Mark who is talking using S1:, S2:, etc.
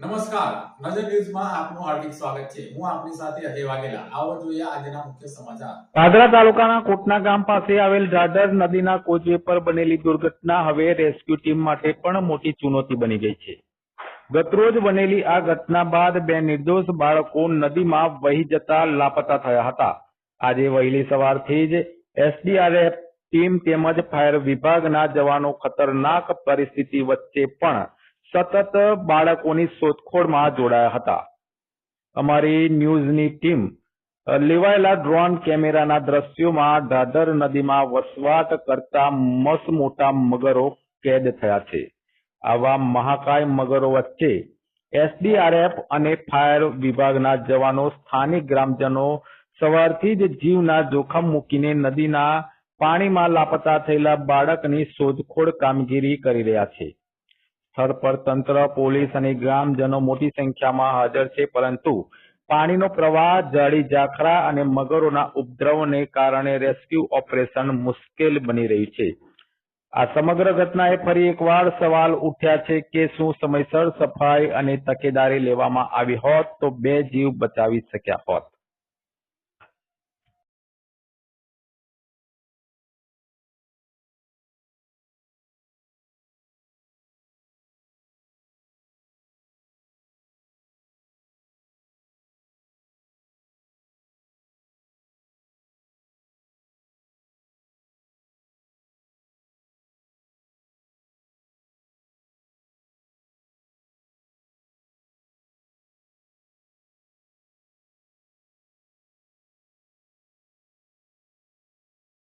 S1: નમસ્કાર. નજર ન્યૂઝમાં આપનું હાર્દિક સ્વાગત છે. હું આપની સાથે અજય વાઘેલા. આવો જોઈએ આજના મુખ્ય સમાચાર.
S2: પાદરા તાલુકાના કોટના ગામ પાસે આવેલ ઢાઢર નદીના કોચવે પર બનેલી દુર્ઘટના હવે રેસ્ક્યુ ટીમ માટે પણ મોટી ચુનૌતી બની ગઈ છે. ગતરોજ બનેલી આ ઘટના બાદ બે નિર્દોષ બાળકો નદીમાં વહી જતા લાપતા થયા હતા. આજે વહેલી સવારથી જ એસડીઆરએફ ટીમ તેમજ ફાયર વિભાગના જવાનો ખતરનાક પરિસ્થિતિ વચ્ચે પણ સતત બાળકોની શોધખોળમાં જોડાયા હતા. અમારી ન્યૂઝની ટીમ લેવાયેલા ડ્રોન કેમેરાના દ્રશ્યોમાં દાદર નદીમાં વસવાટ કરતા મસ મોટા મગરો કેદ થયા છે. આવા મહાકાય મગરો વચ્ચે એસડીઆરએફ અને ફાયર વિભાગના જવાનો સ્થાનિક ગ્રામજનો સવારથી જ જીવના જોખમ મૂકીને નદીના પાણીમાં લાપતા થયેલા બાળકની શોધખોળ કામગીરી કરી રહ્યા છે. સ્થળ પર તંત્ર, પોલીસ અને ગ્રામજનો મોટી સંખ્યામાં હાજર છે. પરંતુ પાણીનો પ્રવાહ જાડી જાખરા અને મગરોના ઉપદ્રવને કારણે રેસ્ક્યુ ઓપરેશન મુશ્કેલ બની રહ્યું છે. આ સમગ્ર ઘટનાએ ફરી એકવાર સવાલ ઉઠ્યા છે કે શું સમયસર સફાઈ અને તકેદારી લેવામાં આવી હોત તો બે જીવ બચાવી શક્યા હોત.